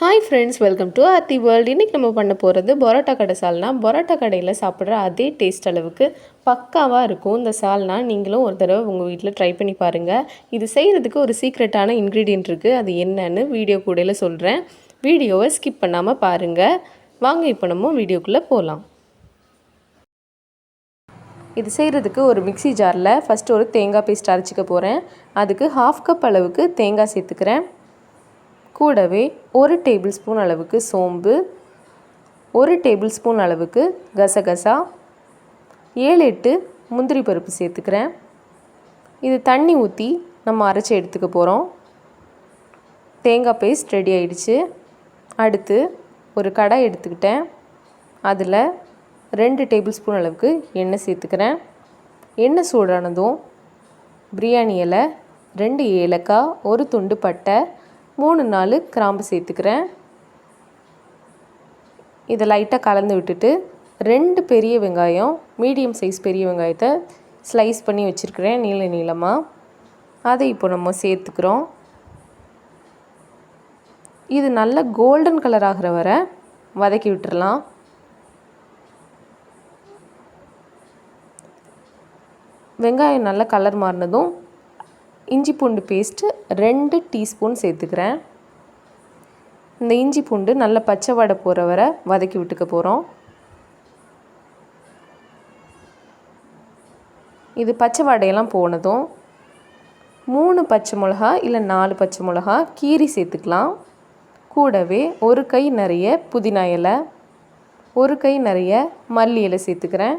Hi friends welcome to Aarthi world இன்றைக்கி நம்ம பண்ண போகிறது பரோட்டா கடை சால்னா. பரோட்டா கடையில் சாப்பிட்ற அதே டேஸ்ட் அளவுக்கு பக்காவாக இருக்கும். இந்த சால்னா நீங்களும் ஒரு தடவை உங்கள் வீட்டில் ட்ரை பண்ணி பாருங்கள் இது செய்கிறதுக்கு ஒரு சீக்ரெட்டான இன்க்ரீடியன்ட் இருக்குது அது என்னன்னு வீடியோ கூடையில் சொல்கிறேன் வீடியோவை ஸ்கிப் பண்ணாமல் பாருங்கள் வாங்க இப்போ நம்ம வீடியோக்குள்ளே போகலாம் இது செய்கிறதுக்கு ஒரு மிக்சி ஜாரில் ஃபஸ்ட்டு ஒரு தேங்காய் பேஸ்ட் அரைச்சிக்க போகிறேன் அதுக்கு ஹாஃப் கப் அளவுக்கு தேங்காய் சேர்த்துக்கிறேன். கூடவே ஒரு டேபிள் ஸ்பூன் அளவுக்கு சோம்பு ஒரு டேபிள் ஸ்பூன் அளவுக்கு கசகசா ஏழு எட்டு முந்திரி பருப்பு சேர்த்துக்கிறேன். இது தண்ணி ஊற்றி நம்ம அரைச்சி எடுத்துக்க போகிறோம் தேங்காய் பேஸ்ட் ரெடி ஆயிடுச்சு. அடுத்து ஒரு கடாய் எடுத்துக்கிட்டேன். அதில் ரெண்டு டேபிள் ஸ்பூன் அளவுக்கு எண்ணெய் சேர்த்துக்கிறேன். எண்ணெய் சூடானதும் பிரியாணி இலை ரெண்டு ஏலக்காய் ஒரு துண்டு பட்டை மூணு நாலு கிராம்பு சேர்த்துக்கிறேன். இதை லைட்டாக கலந்து விட்டுட்டு ரெண்டு பெரிய வெங்காயம் மீடியம் சைஸ் பெரிய வெங்காயத்தை ஸ்லைஸ் பண்ணி வச்சுருக்கிறேன் நீள நீளமாக அதை இப்போ நம்ம சேர்த்துக்கிறோம். இது நல்ல கோல்டன் கலர் ஆகிற வரை வதக்கி விட்டுறலாம். வெங்காயம் நல்ல கலர் மாறினதும் இஞ்சி பூண்டு பேஸ்ட்டு ரெண்டு டீஸ்பூன் சேர்த்துக்கிறேன். இந்த இஞ்சி பூண்டு நல்ல பச்சை வடை போகிற வரை வதக்கி விட்டுக்க போகிறோம் இது பச்சை வடையெல்லாம் போனதும் மூணு பச்சை மிளகா இல்லை நாலு பச்சை மிளகா கீரி சேர்த்துக்கலாம். கூடவே ஒரு கை நிறைய புதினா இலை ஒரு கை நிறைய மல்லி இலை சேர்த்துக்கிறேன்.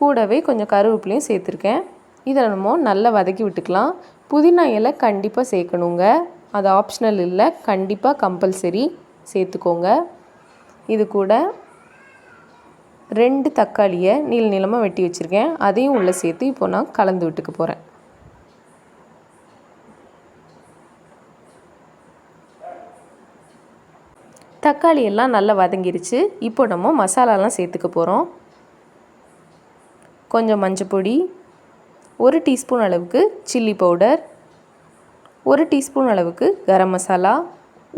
கூடவே கொஞ்சம் கருவேப்பிலையும் சேர்த்துருக்கேன். இதை நம்ம நல்லா வதக்கி விட்டுக்கலாம். புதினா இலை கண்டிப்பாக சேர்க்கணுங்க. அது ஆப்ஷனல் இல்லை. கண்டிப்பாக கம்பல்சரி சேர்த்துக்கோங்க. இது கூட ரெண்டு தக்காளியை நீள நீளமாக வெட்டி வச்சுருக்கேன். அதையும் உள்ளே சேர்த்து இப்போ நான் கலந்து விட்டுக்க போகிறேன் தக்காளி எல்லாம் நல்லா வதங்கிருச்சு. இப்போ நம்ம மசாலாலாம் சேர்த்துக்க போகிறோம் கொஞ்சம் மஞ்சள் பொடி ஒரு டீஸ்பூன் அளவுக்கு சில்லி பவுடர் ஒரு டீஸ்பூன் அளவுக்கு கரம் மசாலா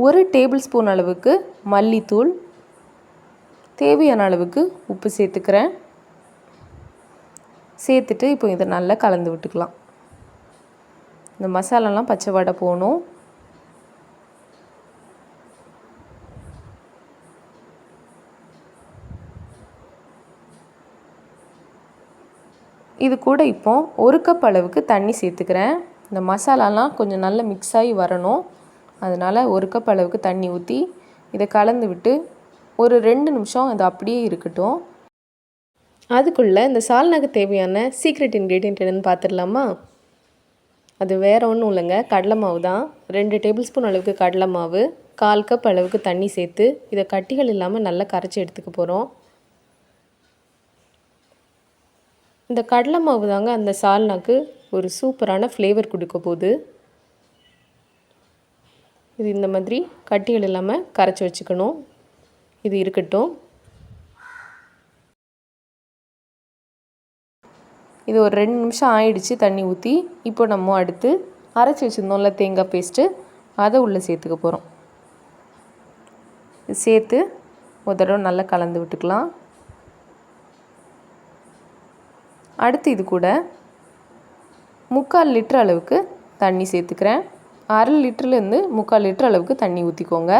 ஒரு டேபிள் ஸ்பூன் அளவுக்கு மல்லித்தூள். தேவையான அளவுக்கு உப்பு சேர்த்துக்கிறேன். சேர்த்துட்டு இப்போ இதை நல்லா கலந்து விட்டுக்கலாம். இந்த மசாலாலாம் பச்சை வடை போகணும். இது கூட இப்போது ஒரு கப் அளவுக்கு தண்ணி சேர்த்துக்கிறேன். இந்த மசாலாலாம் கொஞ்சம் நல்லா மிக்ஸ் ஆகி வரணும். அதனால் ஒரு கப் அளவுக்கு தண்ணி ஊற்றி இதை கலந்து விட்டு ஒரு ரெண்டு நிமிஷம் அது அப்படியே இருக்கட்டும். அதுக்குள்ளே இந்த சால்னாக்கு தேவையான சீக்ரெட் இன்க்ரீடியன்ட் என்னென்னு பார்த்துடலாமா? அது வேறு ஒன்றும் இல்லைங்க. கடலை மாவு தான். ரெண்டு டேபிள் ஸ்பூன் அளவுக்கு கடலை மாவு கால் கப் அளவுக்கு தண்ணி சேர்த்து இதை கட்டிகள் இல்லாமல் நல்லா கரைச்சி எடுத்துக்க போகிறோம் இந்த கடலை மாவு தாங்க அந்த சால்னாக்கு ஒரு சூப்பரான ஃப்ளேவர் கொடுக்க போகுது. இது இந்த மாதிரி கட்டிகள் இல்லாமல் கரைச்சி வச்சுக்கணும். இது இருக்கட்டும். இது ஒரு ரெண்டு நிமிஷம் ஆயிடுச்சு தண்ணி ஊற்றி இப்போ நம்ம அடுத்து அரைச்சி வச்சுருந்தோம்ல தேங்காய் பேஸ்ட்டு அதை உள்ளே சேர்த்துக்க போகிறோம் சேர்த்து ஒரு தடவை நல்லா கலந்து விட்டுக்கலாம். அடுத்து இது கூட முக்கால் லிட்டர் அளவுக்கு தண்ணி சேர்த்துக்கிறேன். அரை லிட்டர்லேருந்து முக்கால் லிட்டர் அளவுக்கு தண்ணி ஊற்றிக்கோங்க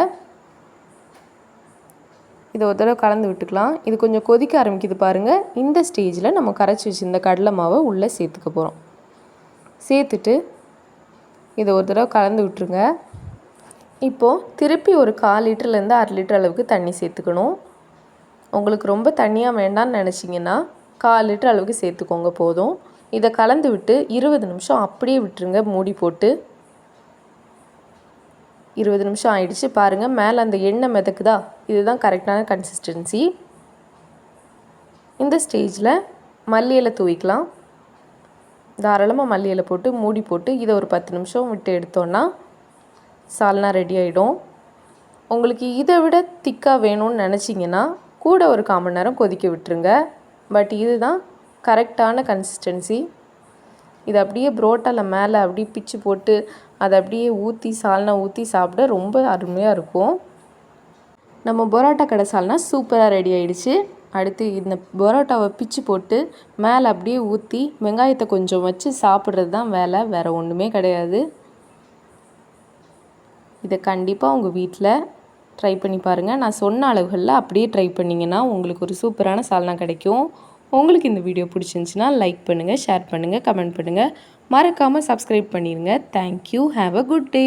இதை ஒரு தடவை கலந்து விட்டுக்கலாம். இது கொஞ்சம் கொதிக்க ஆரம்பிக்குது பாருங்கள் இந்த ஸ்டேஜில் நம்ம கரைச்சி வச்சுருந்த கடலை மாவை உள்ளே சேர்த்துக்க போகிறோம் சேர்த்துட்டு இதை ஒரு தடவை கலந்து விட்டுருங்க. இப்போது திருப்பி ஒரு கால் லிட்டர்லேருந்து அரை லிட்டர் அளவுக்கு தண்ணி சேர்த்துக்கணும். உங்களுக்கு ரொம்ப தண்ணியாக வேண்டாம்னு நினச்சிங்கன்னா கால் லிட்டர் அளவுக்கு சேர்த்துக்கோங்க போதும். இதை கலந்து விட்டு இருபது நிமிஷம் அப்படியே விட்டுருங்க மூடி போட்டு. இருபது நிமிஷம் ஆயிடுச்சு பாருங்கள் மேலே அந்த எண்ணெய் மிதக்குதா? இதுதான் கரெக்டான கன்சிஸ்டன்சி இந்த ஸ்டேஜில் மல்லி இலை தூவிக்கலாம். தாராளமாக மல்லி இலை போட்டு மூடி போட்டு இதை ஒரு பத்து நிமிஷம் விட்டு எடுத்தோன்னா சால்னா ரெடி ஆகிடும் உங்களுக்கு இதை விட திக்காக வேணும்னு நினச்சிங்கன்னா கூட ஒரு கால் மணி நேரம் கொதிக்க விட்டுருங்க. பட் இதுதான் கரெக்டான கன்சிஸ்டன்சி இது அப்படியே புரோட்டாவில் மேலே அப்படியே பிச்சு போட்டு அதை அப்படியே ஊற்றி சால்னா ஊற்றி சாப்பிட ரொம்ப அருமையாக இருக்கும். நம்ம பரோட்டா கடை சால்னா சூப்பராக ரெடி ஆகிடுச்சு அடுத்து இந்த பரோட்டாவை பிச்சு போட்டு மேலே அப்படியே ஊற்றி வெங்காயத்தை கொஞ்சம் வச்சு சாப்பிட்றது தான் வேலை வேறு ஒன்றுமே கிடையாது. இதை கண்டிப்பாக உங்கள் வீட்டில் ட்ரை பண்ணி பாருங்கள் நான் சொன்ன அளவுகளில் அப்படியே ட்ரை பண்ணிங்கன்னா உங்களுக்கு ஒரு சூப்பரான சால்னா கிடைக்கும். உங்களுக்கு இந்த வீடியோ பிடிச்சிருந்துச்சின்னா லைக் பண்ணுங்கள் ஷேர் பண்ணுங்கள் கமெண்ட் பண்ணுங்கள் மறக்காமல் சப்ஸ்கிரைப் பண்ணிடுங்க thank you have a good day